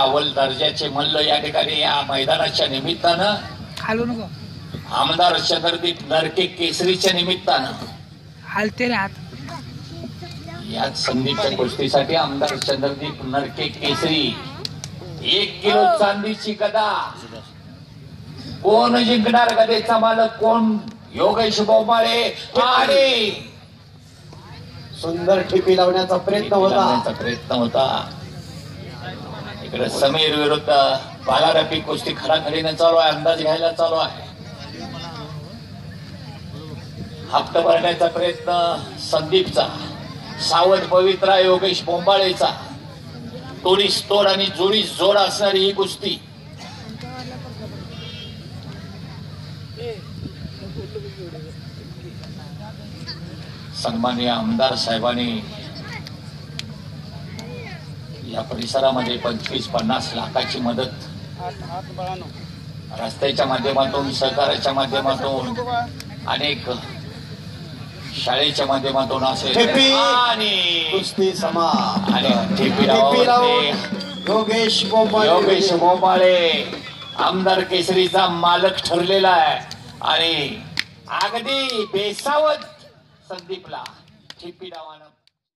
अव्वल दर्जाचे मल्ल या ठिकाणी या मैदानाच्या निमित्तानं हालू नको आमदार चंद्रदीप नरके केसरीच्या निमित्तानं हालते रे हात. या संधीच्या कुस्तीसाठी आमदार चंद्रदीप नरके केसरी एक किलो चांदीची गदा. कोण जिंकणार गदेचा मालक? कोण? योगेश बोमाळे. आणि सुंदर ठिपी लावण्याचा प्रयत्न होता. प्रयत्न होता. इकडे समीर विरुद्ध बालारपी कुस्ती खराखरीने चालू आहे अंदाज घ्यायला चालू आहे. हप्ता भरण्याचा प्रयत्न संदीपचा सावध पवित्रा योगेश बोंबाळेचा. तोडीस तोड आणि जोडीस जोड असणारी ही कुस्ती. सन्माननीय आमदार साहेबांनी या परिसरामध्ये पंचवीस पन्नास लाखाची मदत. रस्त्याच्या माध्यमातून सहकाराच्या माध्यमातून अनेक शाळेच्या माध्यमातून असेल. आणि योगेश योगेश आमदार केसरीचा मालक ठरलेला आहे. आणि अगदी बेसावत संदीपला ठिपी डावानं